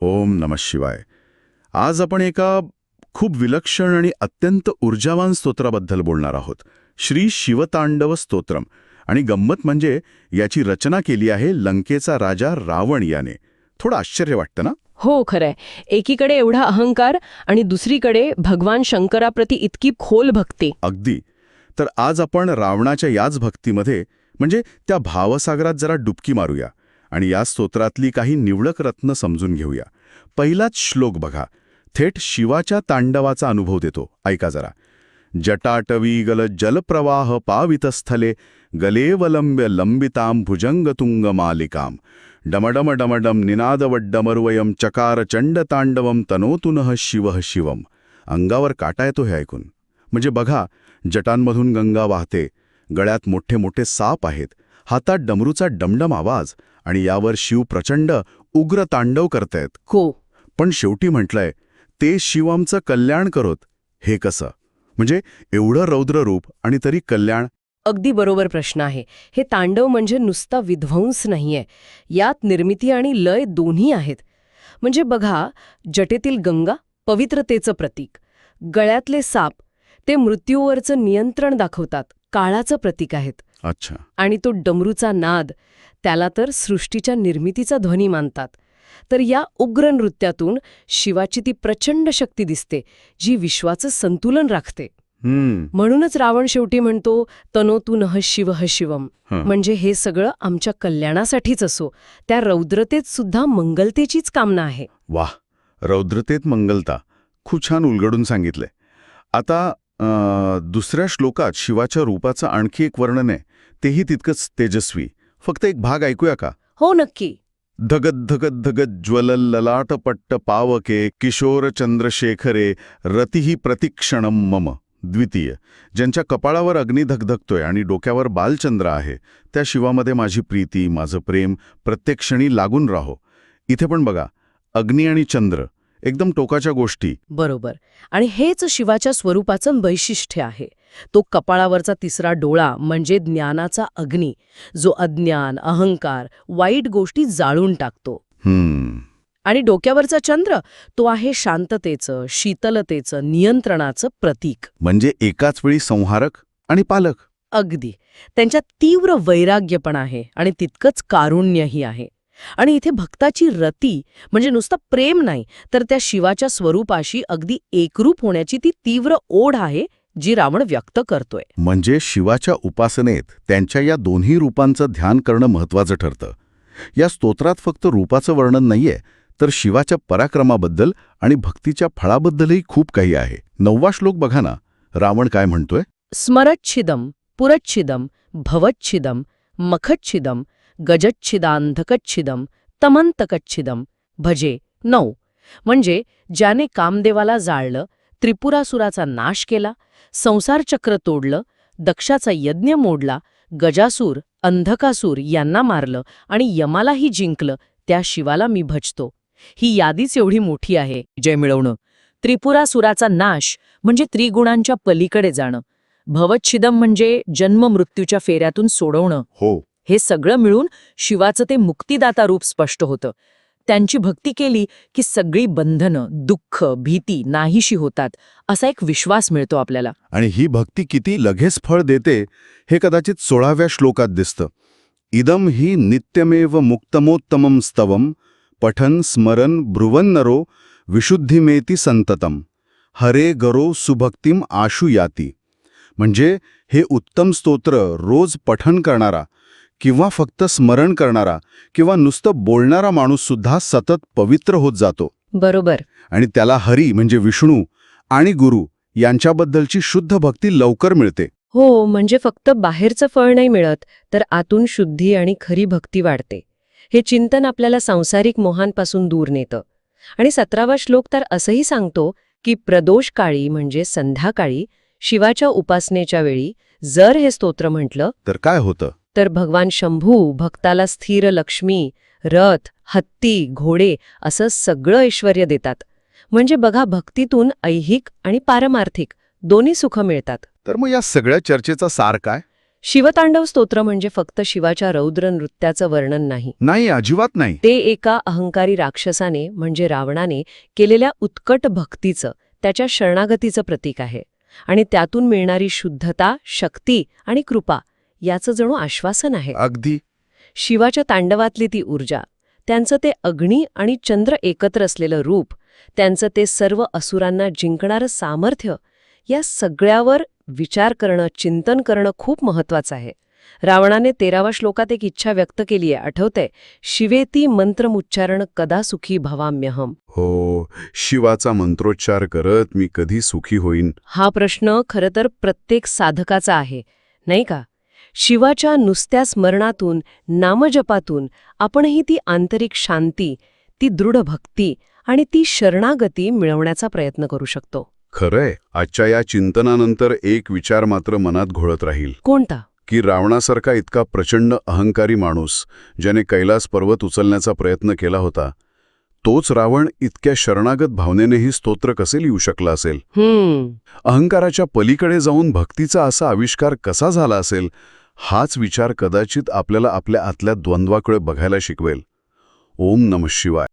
ओम नम शिवाय. आज आपण एका खूप विलक्षण आणि अत्यंत ऊर्जावान स्तोत्राबद्दल बोलणार आहोत. श्री शिवतांडव स्तोत्रम. आणि गंमत म्हणजे याची रचना केली आहे लंकेचा राजा रावण याने. थोडं आश्चर्य वाटतं ना? हो खरंय. एकीकडे एवढा अहंकार आणि दुसरीकडे भगवान शंकराप्रती इतकी खोल भक्ती. अगदी. तर आज आपण रावणाच्या याच भक्तीमध्ये म्हणजे त्या भावसागरात जरा डुबकी मारूया. आणि या स्तोत्रातली काही निवडक रत्न समजून घेऊया. पहिलाच श्लोक बघा. थेट शिवाच्या तांडवाचा अनुभव देतो. ऐका जरा. जटाटवी गल जलप्रवाह पावितस्थले गलेवलंब्य लंबितां भुजंगतुंग मालिकाम डमडम डमडम निनादवड्डमरुवयम चकार चंडतांडवम तनोतुनः शिवः शिवम. अंगावर काटा येतो हे ऐकून. म्हणजे बघा जटांमधून गंगा वाहते. गळ्यात मोठे मोठे साप आहेत. हातात डमरूचा डमडम आवाज. आणि यावर शिव प्रचंड उग्र तांडव करतायत. हो. पण शेवटी म्हटलंय ते शिव आमचं कल्याण करोत हे कसं? म्हणजे एवढं रौद्र रूप आणि तरी कल्याण. अगदी बरोबर प्रश्न आहे. हे तांडव म्हणजे नुसता विध्वंस नाहीये. यात निर्मिती आणि लय दोन्ही आहेत. म्हणजे बघा जटेतील गंगा पवित्रतेचं प्रतीक गळ्यातले साप ते मृत्यूवरचं नियंत्रण दाखवतात. काळाचं प्रतीक आहेत. अच्छा. आणि तो डमरूचा नाद त्याला तर सृष्टीच्या निर्मितीचा ध्वनी मानतात. तर या उग्र नृत्यातून शिवाची ती प्रचंड शक्ती दिसते जी विश्वाचं संतुलन राखते. म्हणूनच रावण शेवटी म्हणतो तनोतू नह शिव शिवम. हं. म्हणजे हे सगळं आमच्या कल्याणासाठीच असो. त्या रौद्रतेत सुद्धा मंगलतेचीच कामना आहे. वाह! रौद्रतेत मंगलता. खूप छान उलगडून सांगितलंय. आता दुसऱ्या श्लोकात शिवाच्या रूपाचं आणखी एक वर्णन आहे. तेही तितकंच तेजस्वी. फक्त एक भाग ऐकूया का? हो नक्की. धगत धगत धगत ज्वलल ललाटपट्ट पावके किशोर चंद्रशेखरे रतिही प्रतिक्षणम मम द्वितीय. ज्यांच्या कपाळावर अग्नी धगधगतोय आणि डोक्यावर बालचंद्र आहे त्या शिवामध्ये माझी प्रीती माझं प्रेम प्रत्येक क्षणी लागून राहो. इथे पण बघा अग्नी आणि चंद्र. एकदम टोकाच्या गोष्टी. बरोबर. आणि हेच शिवाच्या स्वरूपाचं वैशिष्ट्य आहे. तो कपाळावरचा तिसरा डोळा म्हणजे ज्ञानाचा अग्नी. जो अज्ञान अहंकार वाईट गोष्टी जाळून टाकतो. हम्म. आणि डोक्यावरचा चंद्र तो आहे शांततेचं शीतलतेचं नियंत्रणाचं प्रतीक. म्हणजे एकाच वेळी संहारक आणि पालक. अगदी. त्यांच्यात तीव्र वैराग्य पण आहे आणि तितकंच कारुण्यही आहे. आणि इथे भक्ताची रती म्हणजे नुसतं प्रेम नाही तर त्या शिवाच्या स्वरूपाशी अगदी एकरूप होण्याची ती तीव्र ओढ आहे जी रावण व्यक्त करतोय. म्हणजे शिवाच्या उपासनेत त्यांच्या या दोन्ही रूपांचं ध्यान करणं महत्वाचं ठरतं. या स्तोत्रात फक्त रूपाचं वर्णन नाहीये तर शिवाच्या पराक्रमाबद्दल आणि भक्तीच्या फळाबद्दलही खूप काही आहे. नववा श्लोक बघा ना रावण काय म्हणतोय? स्मरच्छिदम पुरच्छिदम भवच्छिदम मखच्छिदम गजच्छिदांधकच्छिदम तमंतकच्छिदम भजे नऊ म्हणजे ज्याने कामदेवाला जाळलं त्रिपुरासुराचा नाश केला संसारचक्र तोडलं दक्षाचा यज्ञ मोडला गजासूर अंधकासूर यांना मारलं आणि यमालाही जिंकलं त्या शिवाला मी भजतो. ही यादीच एवढी मोठी आहे. जय मिळवणं. त्रिपुरासुराचा नाश म्हणजे त्रिगुणांच्या पलीकडे जाणं. भवच्छिदम म्हणजे जन्म मृत्यूच्या फेऱ्यातून सोडवणं. हो. हे सगळं मिळून शिवाचं ते मुक्तिदाता रूप स्पष्ट होतं. त्यांची भक्ती केली की सगळी बंधनं दुःख भीती नाहीशी होतात असा एक विश्वास मिळतो आपल्याला. आणि ही भक्ती किती लगेच फळ देते हे कदाचित सोळाव्या श्लोकात दिसतं. इदम ही नित्यमेव मुक्तमोत्तमं स्तवम पठन स्मरण ब्रुवन्नरो विशुद्धिमेती संततम हरे गरो सुभक्तिम आशु याती म्हणजे हे उत्तम स्तोत्र रोज पठन करणारा किंवा फक्त स्मरण करणारा किंवा नुसतं बोलणारा माणूससुद्धा सतत पवित्र होत जातो. बरोबर. आणि त्याला हरी म्हणजे विष्णू आणि गुरु यांच्याबद्दलची शुद्ध भक्ती लवकर मिळते. हो म्हणजे फक्त बाहेरचं फळ नाही मिळत तर आतून शुद्धी आणि खरी भक्ती वाढते. हे चिंतन आपल्याला सांसारिक मोहांपासून दूर नेतं. आणि सतरावा श्लोक तर असंही सांगतो की प्रदोष काळी म्हणजे संध्याकाळी शिवाच्या उपासनेच्या वेळी जर हे स्तोत्र म्हटलं तर काय होतं? तर भगवान शंभू भक्ताला स्थिर लक्ष्मी रथ हत्ती घोडे असं सगळं ऐश्वर देतात. म्हणजे बघा भक्तीतून ऐहिक आणि पारमार्थिक दोन्ही सुख मिळतात. तर मग या सगळ्या चर्चेचा सार काय? शिवतांडव स्तोत्र म्हणजे फक्त शिवाच्या रौद्र नृत्याचं वर्णन नाही. नाही अजिबात नाही. ते एका अहंकारी राक्षसाने म्हणजे रावणाने केलेल्या उत्कट भक्तीचं त्याच्या शरणागतीचं प्रतीक आहे. आणि त्यातून मिळणारी शुद्धता शक्ती आणि कृपा याचं जणू आश्वासन आहे. अगदी. शिवाच्या तांडवातली ती ऊर्जा त्यांचं ते अग्नी आणि चंद्र एकत्र असलेलं रूप त्यांचं ते सर्व असुरांना जिंकणारं सामर्थ्य या सगळ्यावर विचार करणं चिंतन करणं खूप महत्वाचं आहे. रावणाने तेराव्या श्लोकात एक इच्छा व्यक्त केली आहे आठवतंय शिवेती मंत्रमुच्चारण कदा सुखी भवाम्यहम. हो शिवाचा मंत्रोच्चार करत मी कधी सुखी होईन? हा प्रश्न खरं तर प्रत्येक साधकाचा आहे नाही का? शिवाच्या नुसत्या स्मरणातून नामजपातून आपणही ती आंतरिक शांती ती दृढ भक्ती आणि ती शरणागती मिळवण्याचा प्रयत्न करू शकतो. खरंय. आजच्या या चिंतनानंतर एक विचार मात्र मनात घोळत राहील. कोणता? की रावणासारखा इतका प्रचंड अहंकारी माणूस ज्याने कैलास पर्वत उचलण्याचा प्रयत्न केला होता तोच रावण इतक्या शरणागत भावनेनेही स्तोत्र कसे लिहू शकला असेल? अहंकाराच्या पलीकडे जाऊन भक्तीचा असा आविष्कार कसा झाला असेल? हाच विचार कदाचित आपल्याला आपल्या आतल्या द्वंद्वाकडे बघायला शिकवेल. ओम नम शिवाय.